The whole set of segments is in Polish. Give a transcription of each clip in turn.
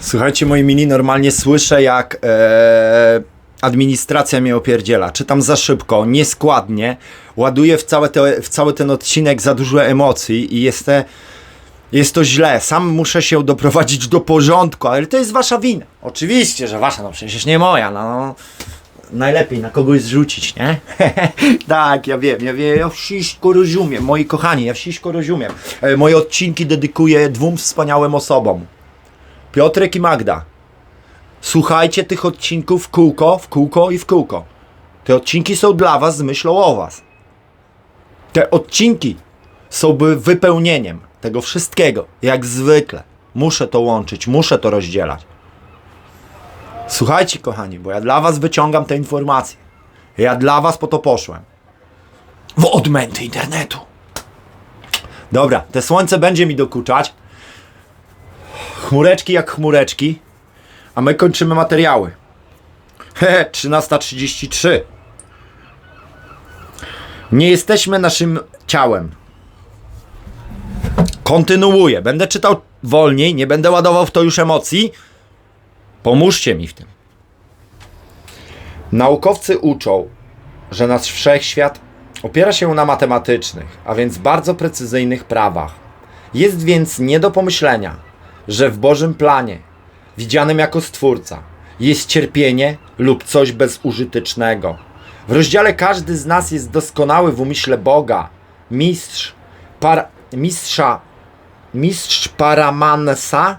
Słuchajcie, moi mini, normalnie słyszę jak e, administracja mnie opierdziela. Czytam za szybko, nieskładnie, ładuję w, całe te, w cały ten odcinek za dużo emocji i jest, te, jest to źle. Sam muszę się doprowadzić do porządku, ale to jest wasza wina. Oczywiście, że wasza, no przecież nie moja, no. Najlepiej na kogoś zrzucić, nie? tak, ja wiem, ja wiem, ja wszystko rozumiem, moi kochani, ja wszystko rozumiem. E, moje odcinki dedykuję dwóm wspaniałym osobom. Piotrek i Magda. Słuchajcie tych odcinków w kółko, w kółko i w kółko. Te odcinki są dla was z myślą o was. Te odcinki są wypełnieniem tego wszystkiego, jak zwykle. Muszę to łączyć, muszę to rozdzielać. Słuchajcie, kochani, bo ja dla was wyciągam te informacje. Ja dla was po to poszłem. W odmęty internetu. Dobra, te słońce będzie mi dokuczać. Chmureczki jak chmureczki. A my kończymy materiały. Hehe, 13.33. Nie jesteśmy naszym ciałem. Kontynuuję. Będę czytał wolniej, nie będę ładował w to już emocji. Pomóżcie mi w tym. Naukowcy uczą, że nasz wszechświat opiera się na matematycznych, a więc bardzo precyzyjnych prawach. Jest więc nie do pomyślenia, że w Bożym planie, widzianym jako Stwórca, jest cierpienie lub coś bezużytecznego. W rozdziale każdy z nas jest doskonały w umyśle Boga, mistrz, par, mistrza, mistrz Paramansa,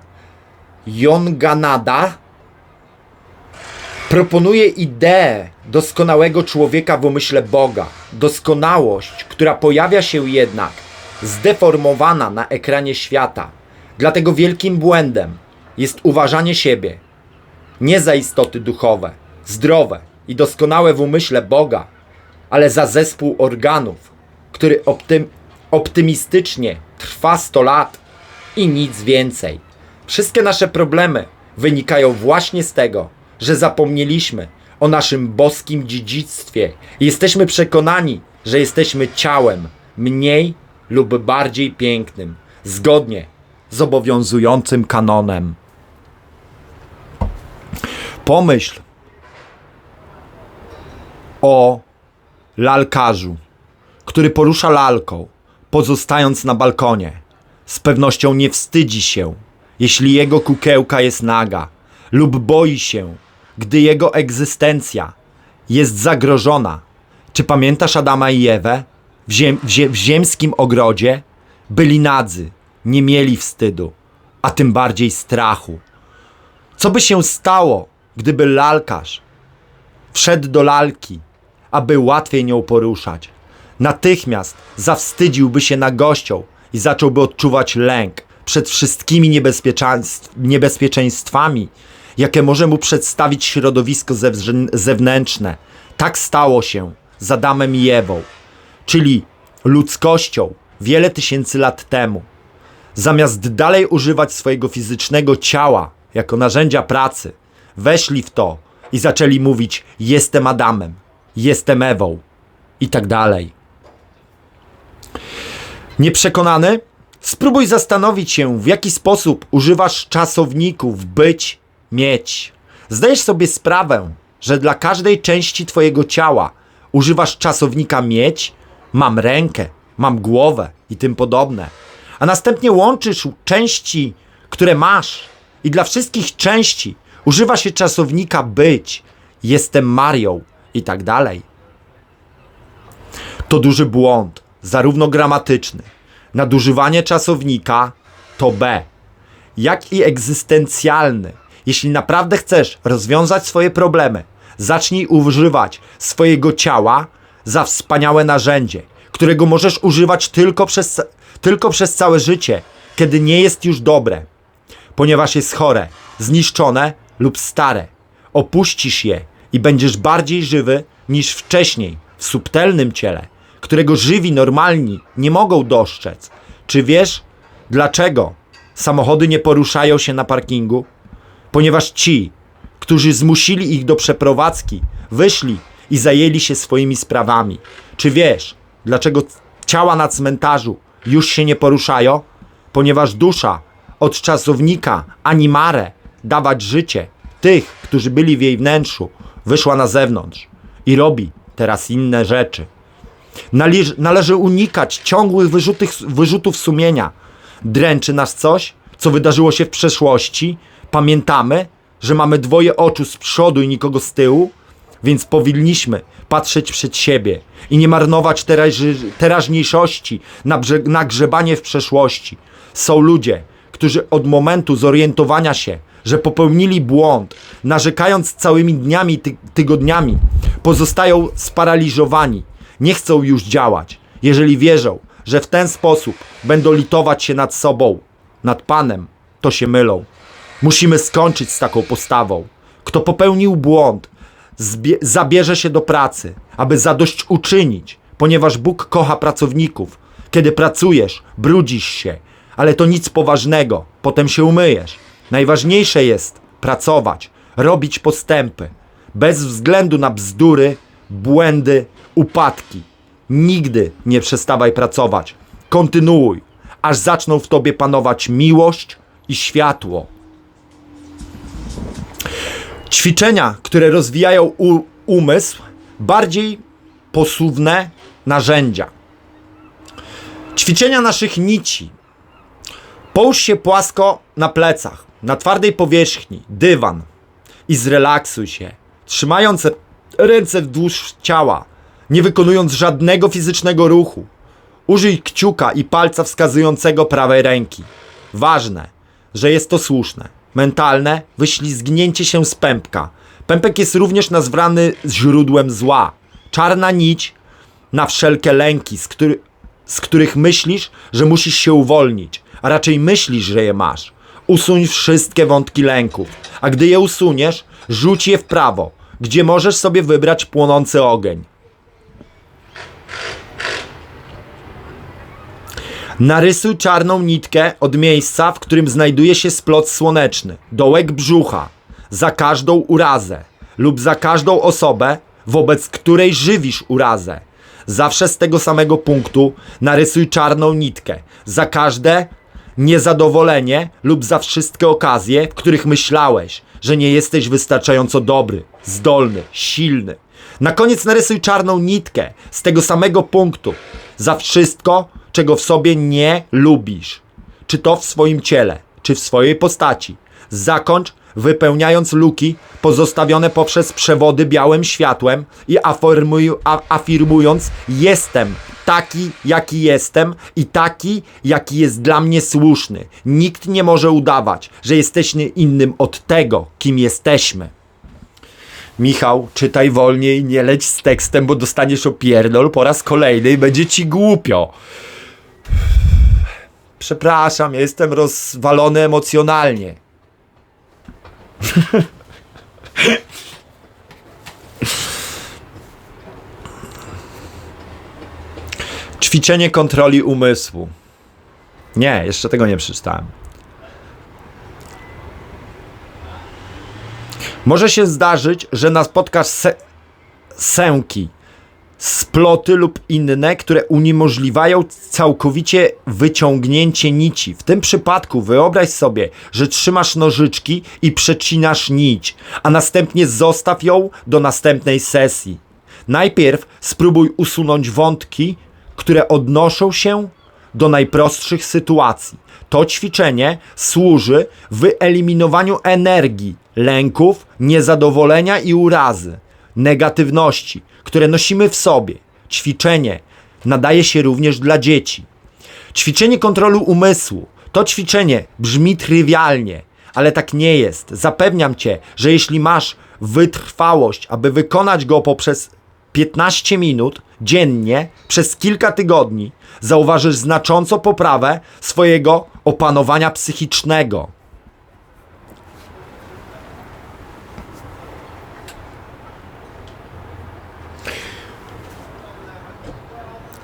Jonganada, proponuje ideę doskonałego człowieka w umyśle Boga. Doskonałość, która pojawia się jednak zdeformowana na ekranie świata. Dlatego wielkim błędem jest uważanie siebie nie za istoty duchowe, zdrowe i doskonałe w umyśle Boga, ale za zespół organów, który optym, optymistycznie trwa 100 lat i nic więcej. Wszystkie nasze problemy wynikają właśnie z tego, że zapomnieliśmy o naszym boskim dziedzictwie jesteśmy przekonani, że jesteśmy ciałem mniej lub bardziej pięknym, zgodnie z obowiązującym kanonem. Pomyśl o lalkarzu, który porusza lalką, pozostając na balkonie. Z pewnością nie wstydzi się, jeśli jego kukiełka jest naga, lub boi się, gdy jego egzystencja jest zagrożona. Czy pamiętasz Adama i Ewę? W, ziem, w, zie, w ziemskim ogrodzie byli nadzy, nie mieli wstydu, a tym bardziej strachu. Co by się stało, gdyby lalkarz wszedł do lalki, aby łatwiej nią poruszać? Natychmiast zawstydziłby się nagością i zacząłby odczuwać lęk przed wszystkimi niebezpieczeństw, niebezpieczeństwami, jakie może mu przedstawić środowisko zewnę- zewnętrzne. Tak stało się z Adamem i Ewą, czyli ludzkością wiele tysięcy lat temu. Zamiast dalej używać swojego fizycznego ciała jako narzędzia pracy, weszli w to i zaczęli mówić: Jestem Adamem, jestem Ewą i tak dalej. Nieprzekonany? Spróbuj zastanowić się, w jaki sposób używasz czasowników być, mieć. Zdajesz sobie sprawę, że dla każdej części Twojego ciała używasz czasownika mieć, mam rękę, mam głowę i tym podobne. A następnie łączysz części, które masz, i dla wszystkich części używa się czasownika być, jestem Marią i tak dalej. To duży błąd, zarówno gramatyczny. Nadużywanie czasownika to B, jak i egzystencjalny. Jeśli naprawdę chcesz rozwiązać swoje problemy, zacznij używać swojego ciała za wspaniałe narzędzie, którego możesz używać tylko przez, tylko przez całe życie, kiedy nie jest już dobre, ponieważ jest chore, zniszczone lub stare. Opuścisz je i będziesz bardziej żywy niż wcześniej w subtelnym ciele, którego żywi normalni nie mogą dostrzec. Czy wiesz, dlaczego samochody nie poruszają się na parkingu? Ponieważ ci, którzy zmusili ich do przeprowadzki, wyszli i zajęli się swoimi sprawami. Czy wiesz, dlaczego ciała na cmentarzu już się nie poruszają? Ponieważ dusza od czasownika animare dawać życie tych, którzy byli w jej wnętrzu, wyszła na zewnątrz i robi teraz inne rzeczy. Należy, należy unikać ciągłych wyrzutów sumienia. Dręczy nas coś, co wydarzyło się w przeszłości. Pamiętamy, że mamy dwoje oczu z przodu i nikogo z tyłu, więc powinniśmy patrzeć przed siebie i nie marnować teraź, teraźniejszości na, na grzebanie w przeszłości. Są ludzie, którzy od momentu zorientowania się, że popełnili błąd, narzekając całymi dniami, ty, tygodniami, pozostają sparaliżowani, nie chcą już działać, jeżeli wierzą, że w ten sposób będą litować się nad sobą, nad Panem, to się mylą. Musimy skończyć z taką postawą. Kto popełnił błąd, zabierze się do pracy, aby zadośćuczynić, ponieważ Bóg kocha pracowników. Kiedy pracujesz, brudzisz się, ale to nic poważnego, potem się umyjesz. Najważniejsze jest pracować, robić postępy, bez względu na bzdury, błędy, upadki. Nigdy nie przestawaj pracować. Kontynuuj, aż zaczną w tobie panować miłość i światło. Ćwiczenia, które rozwijają umysł, bardziej posuwne narzędzia. Ćwiczenia naszych nici. Połóż się płasko na plecach, na twardej powierzchni, dywan i zrelaksuj się, trzymając ręce wzdłuż ciała, nie wykonując żadnego fizycznego ruchu. Użyj kciuka i palca wskazującego prawej ręki. Ważne, że jest to słuszne. Mentalne wyślizgnięcie się z pępka. Pępek jest również nazwany źródłem zła. Czarna nić na wszelkie lęki, z, który, z których myślisz, że musisz się uwolnić, a raczej myślisz, że je masz. Usuń wszystkie wątki lęków, a gdy je usuniesz, rzuć je w prawo, gdzie możesz sobie wybrać płonący ogień. Narysuj czarną nitkę od miejsca, w którym znajduje się splot słoneczny, dołek brzucha, za każdą urazę. Lub za każdą osobę, wobec której żywisz urazę. Zawsze z tego samego punktu narysuj czarną nitkę, za każde niezadowolenie lub za wszystkie okazje, w których myślałeś, że nie jesteś wystarczająco dobry, zdolny, silny. Na koniec narysuj czarną nitkę z tego samego punktu. Za wszystko, czego w sobie nie lubisz. Czy to w swoim ciele, czy w swojej postaci. Zakończ wypełniając luki pozostawione poprzez przewody białym światłem i afirmuj, a, afirmując jestem taki, jaki jestem i taki, jaki jest dla mnie słuszny. Nikt nie może udawać, że jesteśmy innym od tego, kim jesteśmy. Michał, czytaj wolniej, nie leć z tekstem, bo dostaniesz opierdol po raz kolejny i będzie ci głupio. Przepraszam, jestem rozwalony emocjonalnie. Ćwiczenie kontroli umysłu. Nie, jeszcze tego nie przeczytałem. Może się zdarzyć, że napotkasz se sęki, sploty lub inne, które uniemożliwiają całkowicie wyciągnięcie nici. W tym przypadku wyobraź sobie, że trzymasz nożyczki i przecinasz nić, a następnie zostaw ją do następnej sesji. Najpierw spróbuj usunąć wątki, które odnoszą się do najprostszych sytuacji. To ćwiczenie służy wyeliminowaniu energii, lęków, niezadowolenia i urazy, negatywności, które nosimy w sobie. Ćwiczenie nadaje się również dla dzieci. Ćwiczenie kontrolu umysłu. To ćwiczenie brzmi trywialnie, ale tak nie jest. Zapewniam cię, że jeśli masz wytrwałość, aby wykonać go poprzez 15 minut dziennie przez kilka tygodni, zauważysz znaczącą poprawę swojego opanowania psychicznego.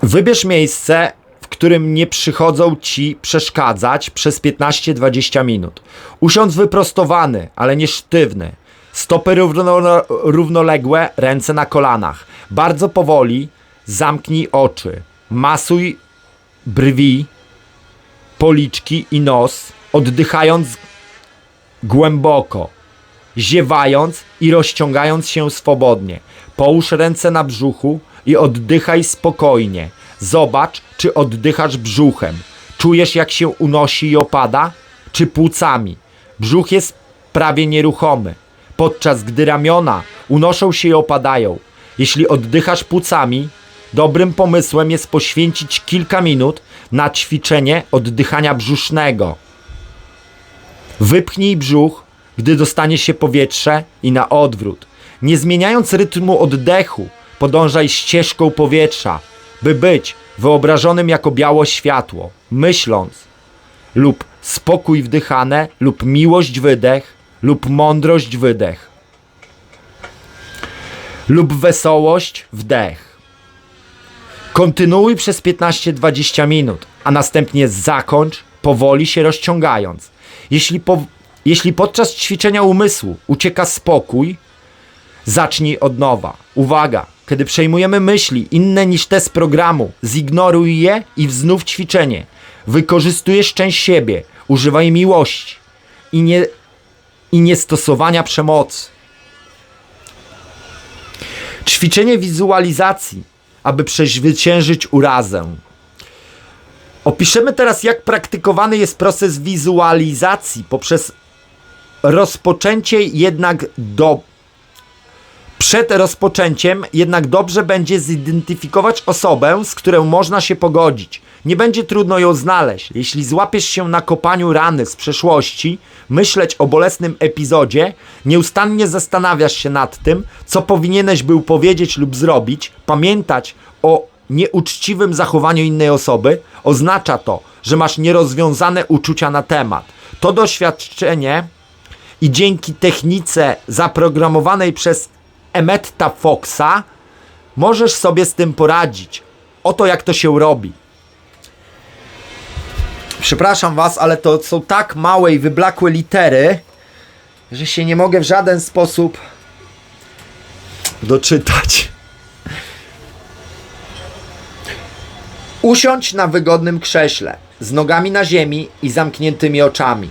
Wybierz miejsce, w którym nie przychodzą ci przeszkadzać przez 15-20 minut. Usiądź wyprostowany, ale nie sztywny. Stopy równo, równoległe, ręce na kolanach. Bardzo powoli zamknij oczy. Masuj brwi, policzki i nos oddychając głęboko, ziewając i rozciągając się swobodnie. Połóż ręce na brzuchu i oddychaj spokojnie. Zobacz, czy oddychasz brzuchem. Czujesz, jak się unosi i opada, czy płucami. Brzuch jest prawie nieruchomy, podczas gdy ramiona unoszą się i opadają. Jeśli oddychasz płucami, dobrym pomysłem jest poświęcić kilka minut na ćwiczenie oddychania brzusznego. Wypchnij brzuch, gdy dostanie się powietrze i na odwrót. Nie zmieniając rytmu oddechu, podążaj ścieżką powietrza, by być wyobrażonym jako biało światło, myśląc lub spokój wdychane, lub miłość wydech, lub mądrość wydech, lub wesołość wdech. Kontynuuj przez 15-20 minut, a następnie zakończ, powoli się rozciągając. Jeśli, po, jeśli podczas ćwiczenia umysłu ucieka spokój, zacznij od nowa. Uwaga! Kiedy przejmujemy myśli inne niż te z programu, zignoruj je i wznów ćwiczenie. Wykorzystujesz część siebie, używaj miłości i nie, i nie stosowania przemocy. Ćwiczenie wizualizacji, aby przezwyciężyć urazę. Opiszemy teraz, jak praktykowany jest proces wizualizacji poprzez rozpoczęcie jednak do. Przed rozpoczęciem jednak dobrze będzie zidentyfikować osobę, z którą można się pogodzić. Nie będzie trudno ją znaleźć. Jeśli złapiesz się na kopaniu rany z przeszłości, myśleć o bolesnym epizodzie, nieustannie zastanawiasz się nad tym, co powinieneś był powiedzieć lub zrobić, pamiętać o nieuczciwym zachowaniu innej osoby, oznacza to, że masz nierozwiązane uczucia na temat. To doświadczenie i dzięki technice zaprogramowanej przez Emetta Foxa możesz sobie z tym poradzić. Oto jak to się robi. Przepraszam Was, ale to są tak małe i wyblakłe litery, że się nie mogę w żaden sposób doczytać. Usiądź na wygodnym krześle, z nogami na ziemi i zamkniętymi oczami.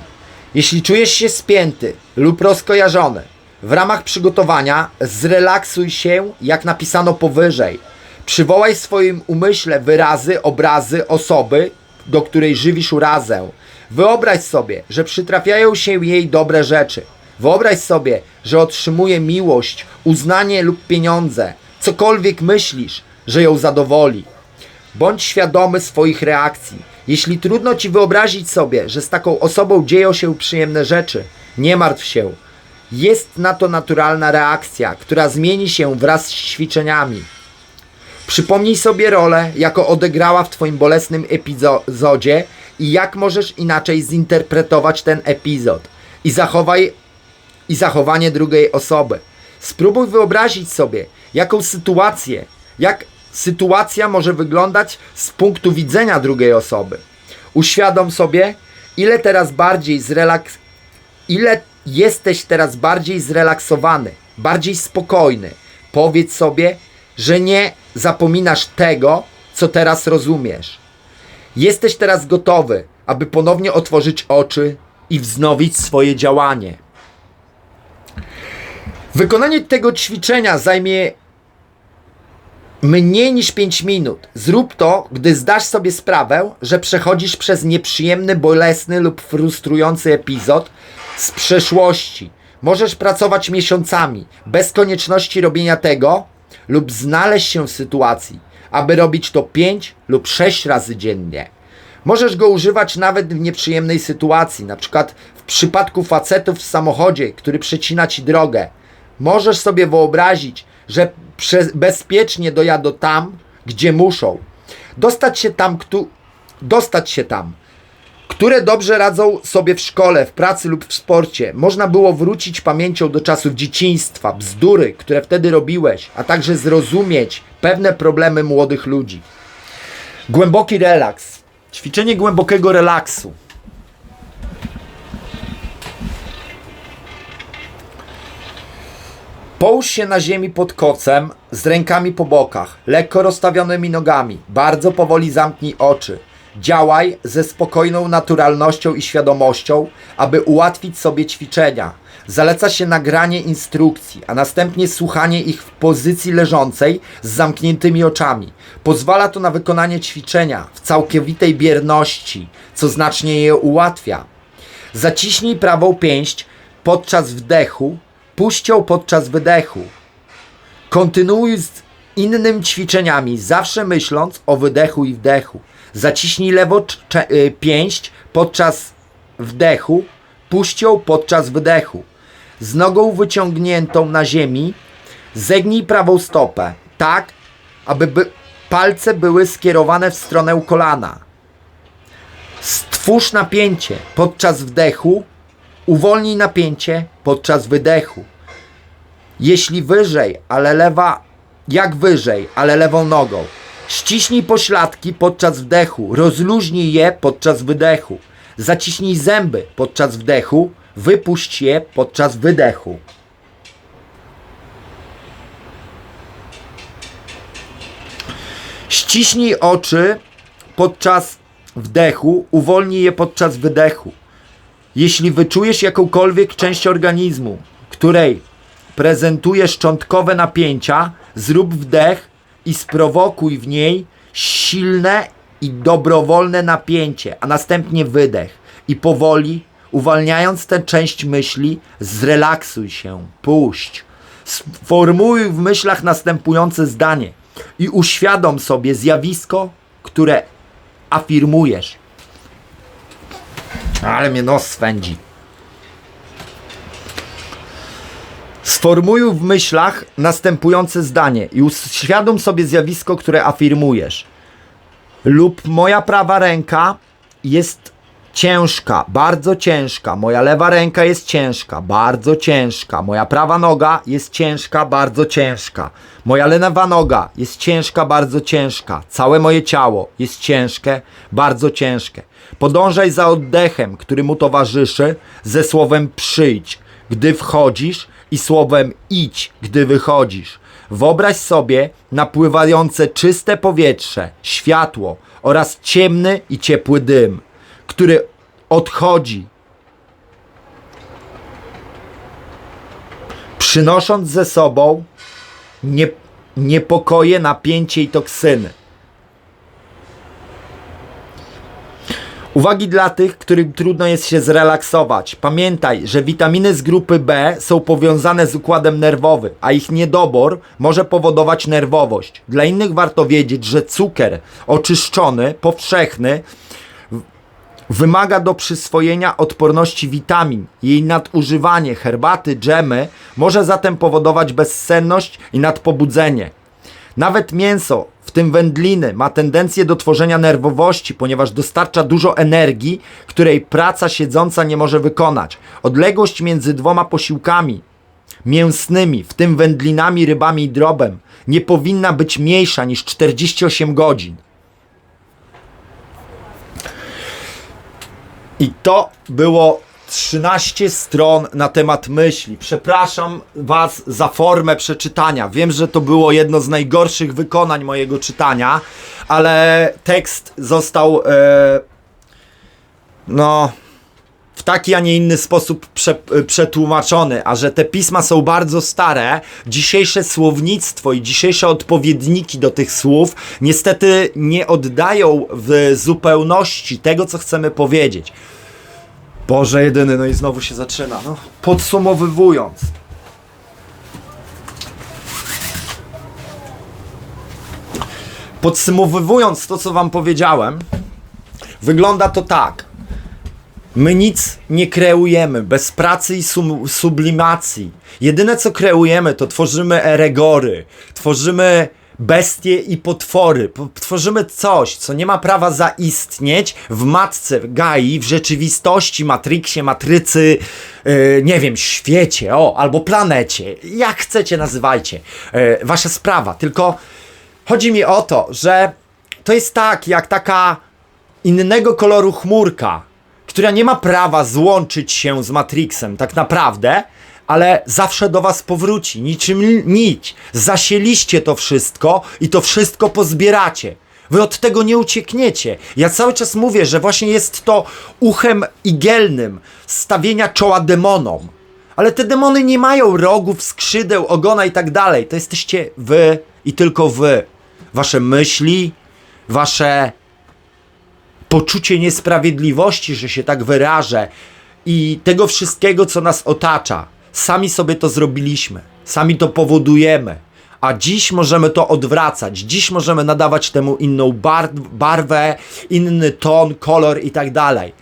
Jeśli czujesz się spięty lub rozkojarzony, w ramach przygotowania zrelaksuj się, jak napisano powyżej. Przywołaj w swoim umyśle wyrazy, obrazy osoby, do której żywisz urazę. Wyobraź sobie, że przytrafiają się jej dobre rzeczy. Wyobraź sobie, że otrzymuje miłość, uznanie lub pieniądze. Cokolwiek myślisz, że ją zadowoli. Bądź świadomy swoich reakcji. Jeśli trudno ci wyobrazić sobie, że z taką osobą dzieją się przyjemne rzeczy, nie martw się. Jest na to naturalna reakcja, która zmieni się wraz z ćwiczeniami. Przypomnij sobie rolę, jaką odegrała w Twoim bolesnym epizodzie i jak możesz inaczej zinterpretować ten epizod i zachowaj i zachowanie drugiej osoby. Spróbuj wyobrazić sobie, jaką sytuację, jak sytuacja może wyglądać z punktu widzenia drugiej osoby. Uświadom sobie, ile teraz bardziej zrelaks... ile jesteś teraz bardziej zrelaksowany, bardziej spokojny. Powiedz sobie, że nie zapominasz tego, co teraz rozumiesz. Jesteś teraz gotowy, aby ponownie otworzyć oczy i wznowić swoje działanie. Wykonanie tego ćwiczenia zajmie mniej niż 5 minut. Zrób to, gdy zdasz sobie sprawę, że przechodzisz przez nieprzyjemny, bolesny lub frustrujący epizod z przeszłości. Możesz pracować miesiącami, bez konieczności robienia tego, lub znaleźć się w sytuacji, aby robić to 5 lub 6 razy dziennie. Możesz go używać nawet w nieprzyjemnej sytuacji, na przykład w przypadku facetów w samochodzie, który przecina ci drogę. Możesz sobie wyobrazić, że bezpiecznie dojadą tam, gdzie muszą. Dostać się tam, kto, dostać się tam, które dobrze radzą sobie w szkole, w pracy lub w sporcie. Można było wrócić pamięcią do czasów dzieciństwa, bzdury, które wtedy robiłeś, a także zrozumieć pewne problemy młodych ludzi. Głęboki relaks. Ćwiczenie głębokiego relaksu. Połóż się na ziemi pod kocem, z rękami po bokach, lekko rozstawionymi nogami. Bardzo powoli zamknij oczy. Działaj ze spokojną naturalnością i świadomością, aby ułatwić sobie ćwiczenia. Zaleca się nagranie instrukcji, a następnie słuchanie ich w pozycji leżącej z zamkniętymi oczami. Pozwala to na wykonanie ćwiczenia w całkowitej bierności, co znacznie je ułatwia. Zaciśnij prawą pięść podczas wdechu, puść ją podczas wydechu. Kontynuuj z innym ćwiczeniami, zawsze myśląc o wydechu i wdechu. Zaciśnij lewo y, pięść podczas wdechu, puść ją podczas wydechu. Z nogą wyciągniętą na ziemi, zegnij prawą stopę, tak, aby by palce były skierowane w stronę kolana. Stwórz napięcie podczas wdechu, uwolnij napięcie podczas wydechu. Jeśli wyżej, ale lewa, jak wyżej, ale lewą nogą. Ściśnij pośladki podczas wdechu, rozluźnij je podczas wydechu. Zaciśnij zęby podczas wdechu, wypuść je podczas wydechu. Ściśnij oczy podczas wdechu, uwolnij je podczas wydechu. Jeśli wyczujesz jakąkolwiek część organizmu, której prezentuje szczątkowe napięcia, zrób wdech i sprowokuj w niej silne i dobrowolne napięcie, a następnie wydech. I powoli, uwalniając tę część myśli, zrelaksuj się, puść. Sformułuj w myślach następujące zdanie i uświadom sobie zjawisko, które afirmujesz. Ale mnie nos swędzi. Sformułuj w myślach następujące zdanie i uświadom sobie zjawisko, które afirmujesz. Lub moja prawa ręka jest ciężka, bardzo ciężka. Moja lewa ręka jest ciężka, bardzo ciężka. Moja prawa noga jest ciężka, bardzo ciężka. Moja lewa noga jest ciężka, bardzo ciężka. Całe moje ciało jest ciężkie, bardzo ciężkie. Podążaj za oddechem, który mu towarzyszy, ze słowem przyjdź, gdy wchodzisz i słowem idź, gdy wychodzisz. Wyobraź sobie napływające czyste powietrze, światło oraz ciemny i ciepły dym, który odchodzi, przynosząc ze sobą nie, niepokoje, napięcie i toksyny. Uwagi dla tych, którym trudno jest się zrelaksować. Pamiętaj, że witaminy z grupy B są powiązane z układem nerwowym, a ich niedobór może powodować nerwowość. Dla innych warto wiedzieć, że cukier oczyszczony, powszechny, wymaga do przyswojenia odporności witamin. Jej nadużywanie herbaty, dżemy może zatem powodować bezsenność i nadpobudzenie. Nawet mięso, w tym wędliny, ma tendencję do tworzenia nerwowości, ponieważ dostarcza dużo energii, której praca siedząca nie może wykonać. Odległość między dwoma posiłkami mięsnymi, w tym wędlinami, rybami i drobem, nie powinna być mniejsza niż 48 godzin. I to było 13 stron na temat myśli. Przepraszam Was za formę przeczytania. Wiem, że to było jedno z najgorszych wykonań mojego czytania, ale tekst został e, no w taki, a nie inny sposób prze, przetłumaczony, a że te pisma są bardzo stare, dzisiejsze słownictwo i dzisiejsze odpowiedniki do tych słów niestety nie oddają w zupełności tego, co chcemy powiedzieć. Boże jedyny, no i znowu się zaczyna. No, podsumowywując. Podsumowywując to, co Wam powiedziałem, wygląda to tak. My nic nie kreujemy bez pracy i sublimacji. Jedyne co kreujemy, to tworzymy eregory, tworzymy bestie i potwory. Po- Tworzymy coś, co nie ma prawa zaistnieć w matce Gai, w rzeczywistości, Matrixie, Matrycy, yy, nie wiem, świecie, o, albo planecie. Jak chcecie, nazywajcie. Yy, wasza sprawa. Tylko chodzi mi o to, że to jest tak, jak taka innego koloru chmurka, która nie ma prawa złączyć się z Matrixem tak naprawdę, ale zawsze do was powróci, niczym nić. Zasieliście to wszystko i to wszystko pozbieracie. Wy od tego nie uciekniecie. Ja cały czas mówię, że właśnie jest to uchem igielnym stawienia czoła demonom. Ale te demony nie mają rogów, skrzydeł, ogona i tak dalej. To jesteście wy i tylko wy. Wasze myśli, wasze poczucie niesprawiedliwości, że się tak wyrażę, i tego wszystkiego, co nas otacza. Sami sobie to zrobiliśmy, sami to powodujemy. A dziś możemy to odwracać. Dziś możemy nadawać temu inną bar barwę, inny ton, kolor i tak dalej.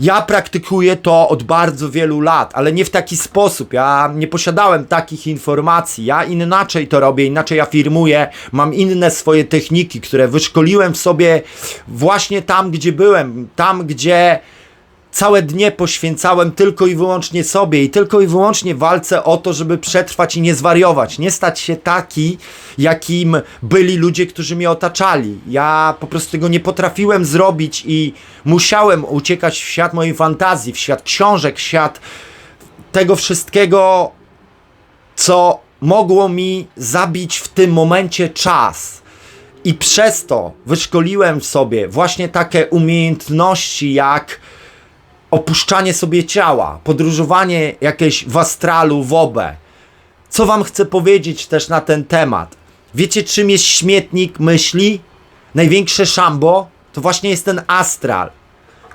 Ja praktykuję to od bardzo wielu lat, ale nie w taki sposób. Ja nie posiadałem takich informacji. Ja inaczej to robię, inaczej afirmuję. Mam inne swoje techniki, które wyszkoliłem w sobie właśnie tam, gdzie byłem, tam, gdzie całe dnie poświęcałem tylko i wyłącznie sobie i tylko i wyłącznie walce o to, żeby przetrwać i nie zwariować, nie stać się taki, jakim byli ludzie, którzy mnie otaczali. Ja po prostu tego nie potrafiłem zrobić i musiałem uciekać w świat mojej fantazji, w świat książek, w świat tego wszystkiego, co mogło mi zabić w tym momencie czas. I przez to wyszkoliłem w sobie właśnie takie umiejętności jak opuszczanie sobie ciała, podróżowanie jakieś w astralu, w obę. Co wam chcę powiedzieć też na ten temat? Wiecie czym jest śmietnik myśli? Największe szambo to właśnie jest ten astral.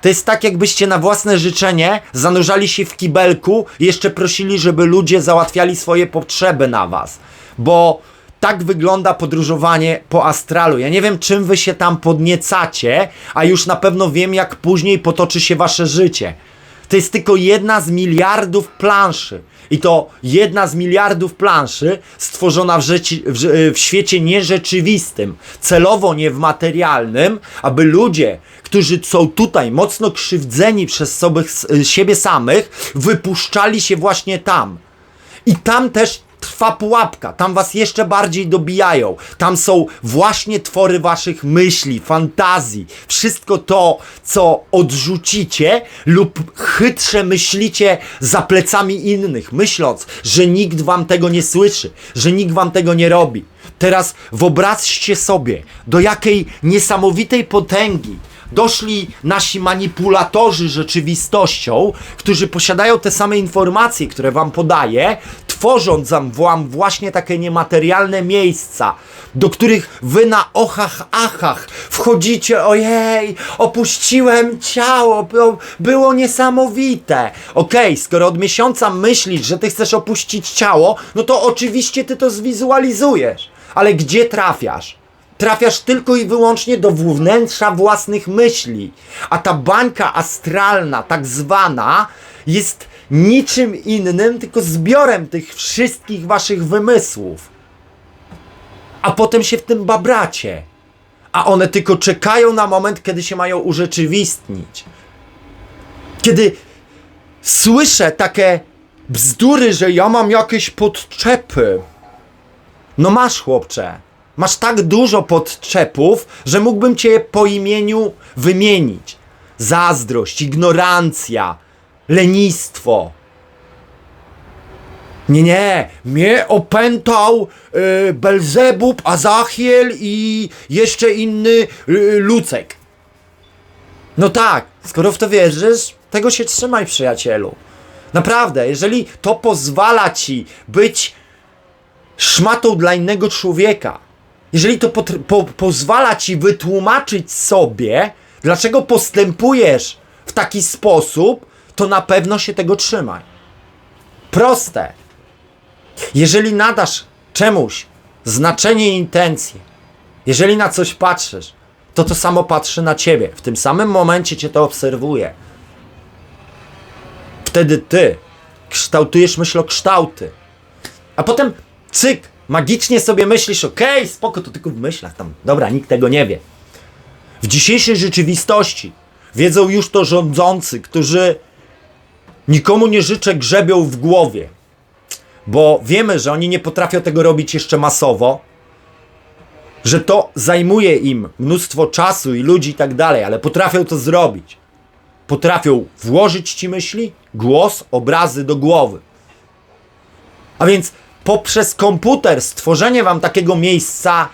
To jest tak, jakbyście na własne życzenie zanurzali się w kibelku i jeszcze prosili, żeby ludzie załatwiali swoje potrzeby na was. Bo tak wygląda podróżowanie po astralu. Ja nie wiem, czym wy się tam podniecacie, a już na pewno wiem, jak później potoczy się wasze życie. To jest tylko jedna z miliardów planszy. I to jedna z miliardów planszy stworzona w, rzeci, w, w świecie nierzeczywistym, celowo nie w materialnym, aby ludzie, którzy są tutaj mocno krzywdzeni przez sobie, siebie samych, wypuszczali się właśnie tam. I tam też trwa pułapka, tam was jeszcze bardziej dobijają. Tam są właśnie twory waszych myśli, fantazji. Wszystko to, co odrzucicie lub chytrze myślicie za plecami innych, myśląc, że nikt wam tego nie słyszy, że nikt wam tego nie robi. Teraz wyobraźcie sobie, do jakiej niesamowitej potęgi doszli nasi manipulatorzy rzeczywistością, którzy posiadają te same informacje, które wam podaję, tworząc wam, właśnie takie niematerialne miejsca, do których wy na ochach, achach wchodzicie, ojej, opuściłem ciało, było, było niesamowite. Okej, skoro od miesiąca myślisz, że ty chcesz opuścić ciało, no to oczywiście ty to zwizualizujesz. Ale gdzie trafiasz? trafiasz tylko i wyłącznie do wnętrza własnych myśli. A ta bańka astralna, tak zwana, jest niczym innym, tylko zbiorem tych wszystkich waszych wymysłów. A potem się w tym babracie. A one tylko czekają na moment, kiedy się mają urzeczywistnić. Kiedy słyszę takie bzdury, że ja mam jakieś podczepy. No masz, chłopcze. Masz tak dużo podczepów, że mógłbym cię po imieniu wymienić. Zazdrość, ignorancja, lenistwo. Nie, nie, mnie opętał y, Belzebub, Azachiel i jeszcze inny y, Lucek. No tak, skoro w to wierzysz, tego się trzymaj, przyjacielu. Naprawdę, jeżeli to pozwala ci być szmatą dla innego człowieka, jeżeli to po- pozwala ci wytłumaczyć sobie, dlaczego postępujesz w taki sposób, to na pewno się tego trzymaj. Proste. Jeżeli nadasz czemuś znaczenie i intencje, jeżeli na coś patrzysz, to to samo patrzy na ciebie. W tym samym momencie cię to obserwuje. Wtedy ty kształtujesz myślokształty. A potem cyk, magicznie sobie myślisz, okej, spoko, to tylko w myślach tam. Dobra, nikt tego nie wie. W dzisiejszej rzeczywistości wiedzą już to rządzący, którzy nikomu nie życzę grzebią w głowie. Bo wiemy, że oni nie potrafią tego robić jeszcze masowo, że to zajmuje im mnóstwo czasu i ludzi i tak dalej, ale potrafią to zrobić. Potrafią włożyć ci myśli, głos, obrazy do głowy. A więc poprzez komputer stworzenie wam takiego miejsca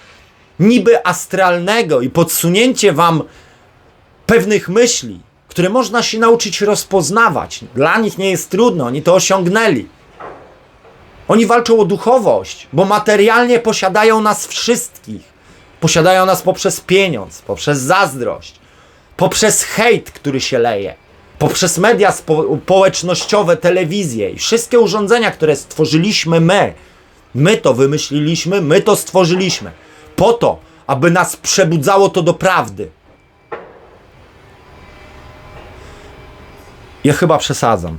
niby astralnego i podsunięcie wam pewnych myśli, które można się nauczyć rozpoznawać. Dla nich nie jest trudno, oni to osiągnęli. Oni walczą o duchowość, bo materialnie posiadają nas wszystkich. Posiadają nas poprzez pieniądz, poprzez zazdrość, poprzez hejt, który się leje, poprzez media spo- społecznościowe, telewizję i wszystkie urządzenia, które stworzyliśmy my. My to wymyśliliśmy, my to stworzyliśmy. Po to, aby nas przebudzało to do prawdy. Ja chyba przesadzam.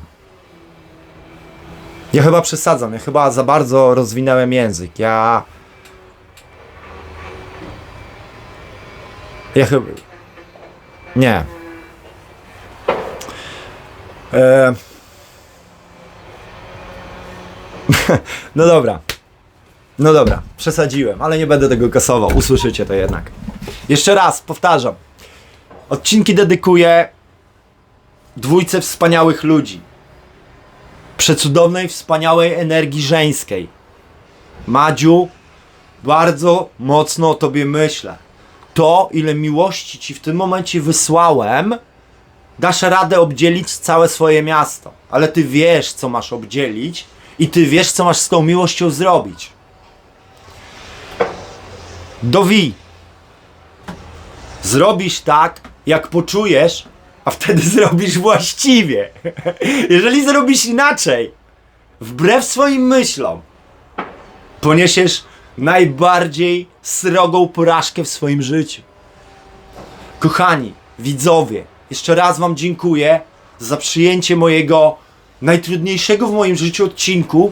Ja chyba przesadzam, ja chyba za bardzo rozwinąłem język. Ja. Ja chyba. Nie. E... no dobra. No dobra, przesadziłem, ale nie będę tego kasował. Usłyszycie to jednak. Jeszcze raz, powtarzam. Odcinki dedykuję dwójce wspaniałych ludzi. Przecudownej, wspaniałej energii żeńskiej. Madziu, bardzo mocno o tobie myślę. To, ile miłości ci w tym momencie wysłałem, dasz radę obdzielić całe swoje miasto. Ale ty wiesz, co masz obdzielić i ty wiesz, co masz z tą miłością zrobić. Dowi. Zrobisz tak, jak poczujesz, a wtedy zrobisz właściwie. Jeżeli zrobisz inaczej, wbrew swoim myślom, poniesiesz najbardziej srogą porażkę w swoim życiu. Kochani, widzowie, jeszcze raz Wam dziękuję za przyjęcie mojego najtrudniejszego w moim życiu odcinku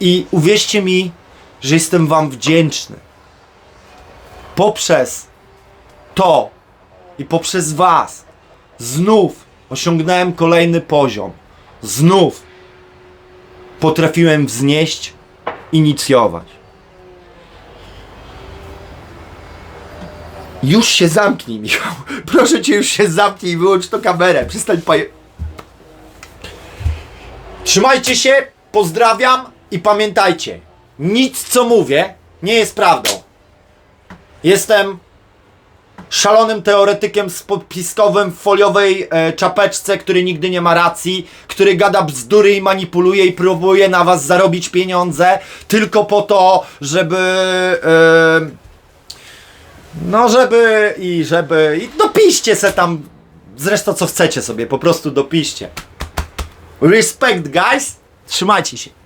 i uwierzcie mi, że jestem Wam wdzięczny. Poprzez to i poprzez Was znów osiągnąłem kolejny poziom. Znów potrafiłem wznieść, inicjować. Już się zamknij, Michał. Proszę cię, już się zamknij i wyłącz to kamerę. Przestań paje... Trzymajcie się, pozdrawiam i pamiętajcie, nic co mówię nie jest prawdą. Jestem szalonym teoretykiem spiskowym w foliowej e, czapeczce, który nigdy nie ma racji, który gada bzdury i manipuluje i próbuje na was zarobić pieniądze tylko po to, żeby... E, no żeby i żeby... I dopiście se tam zresztą co chcecie sobie, po prostu dopiście. Respect guys, trzymajcie się.